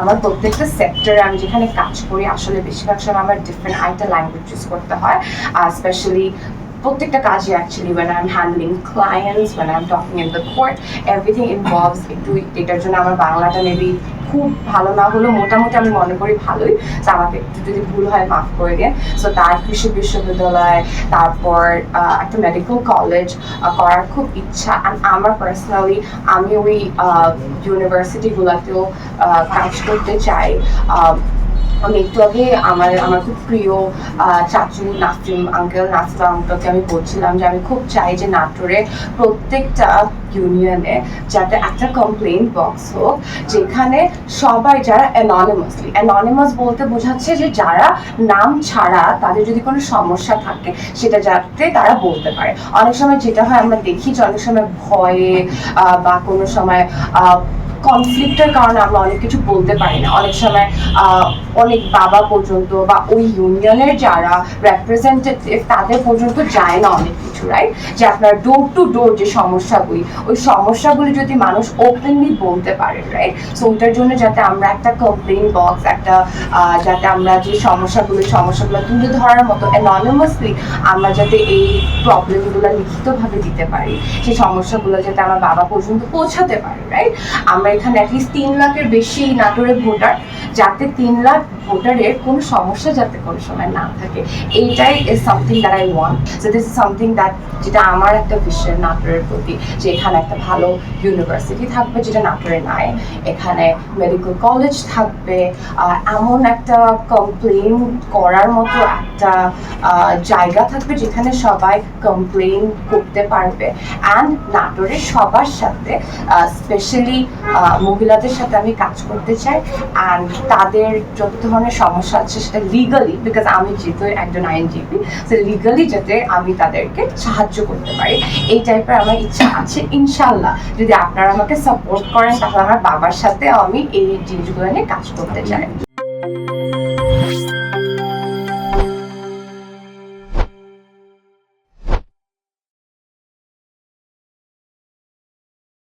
আমার প্রত্যেকটা সেক্টরে আমি যেখানে কাজ করি, আসলে বেশিরভাগ সময় আমার ডিফারেন্ট আরেকটা ল্যাঙ্গুয়েজ ইউজ করতে হয় স্পেশালি প্রত্যেকটা কাজে actually when I'm handling clients, when I'm talking in the court, everything involves একটু এটার জন্য আমার বাংলাটা মেবি খুব ভালো না হলেও মোটামুটি আমি মনে করি ভালোই। আমাকে একটু যদি ভুল হয়, মাফ করে দিন। সো তার কৃষি বিশ্ববিদ্যালয়, তারপর একটা মেডিকেল কলেজ করার খুব ইচ্ছা। আমার পার্সোনালি আমি ওই ইউনিভার্সিটিগুলোতেও কাজ করতে চাই। আমি একটু আগে আমার আমার খুব প্রিয় চাচু নাসিম আঙ্কেল নাসিমা আঙ্কেলকে আমি বলছিলাম যে আমি খুব চাই যে নাটোরে প্রত্যেকটা ইউনিয়নে যাতে একটা কমপ্লেন বক্স হোক, যেখানে সবাই যারা অ্যাননিমাসলি অ্যাননিমাস বলতে বোঝাচ্ছে যে যারা নাম ছাড়া তাদের যদি কোনো সমস্যা থাকে, সেটা যাতে তারা বলতে পারে। অনেক সময় যেটা হয় আমরা দেখি যে অনেক সময় ভয়ে বা কোনো সময় কনফ্লিক্টের কারণে আমরা অনেক কিছু বলতে পারি না। অনেক সময় অনেক বাবা পর্যন্ত বা ওই ইউনিয়নের যারা রেপ্রেজেন্টেটিভ তাদের পর্যন্ত যায় না অনেক কিছু রাইট যে আপনার ডোর টু ডোর যে সমস্যাগুলি, ওই সমস্যাগুলি যদি মানুষ ওপেনলি বলতে পারে রাইট সো ওইটার জন্য যাতে আমরা একটা কমপ্লেন বক্স একটা যাতে আমরা যে সমস্যাগুলো সমস্যাগুলো তুলে ধরার মতো অ্যাননিমাসলি আমরা যাতে এই প্রবলেমগুলো লিখিতভাবে দিতে পারি, সেই সমস্যাগুলো যাতে আমার বাবা পর্যন্ত পৌঁছাতে পারে রাইট আমরা এখানে অ্যাটলিস্ট তিন লাখের বেশি নাটোরে ভোটার, যাতে তিন লাখ ভোটারের কোনো সমস্যা যাতে কোনো সময় না থাকে। এইটাই is something that I want this is something that যেটা আমার একটা বিশ্বের নাটোরের প্রতি, যে এখানে একটা ভালো ইউনিভার্সিটি থাকবে যেটা নাটোরে নাই। এখানে মেডিকেল কলেজ থাকবে। এমন একটা কমপ্লেন করার মতো একটা জায়গা থাকবে যেখানে সবাই কমপ্লেন করতে পারবে। অ্যান্ড নাটোরের সবার সাথে স্পেশালি মহিলাদের সাথে আমি কাজ করতে চাই অ্যান্ড তাদের যত ধরনের সমস্যা আছে সেটা লিগালি বিকজ আমি যেহেতু একজন আইনজীবী সে লিগালি যাতে আমি তাদেরকে সাহায্য করতে পারি, এই টাইপের আমার ইচ্ছা আছে ইনশাল্লাহ যদি আপনারা আমাকে সাপোর্ট করেন, তাহলে আমার বাবার সাথে আমি এই জিনিসগুলো নিয়ে কাজ করতে চাই।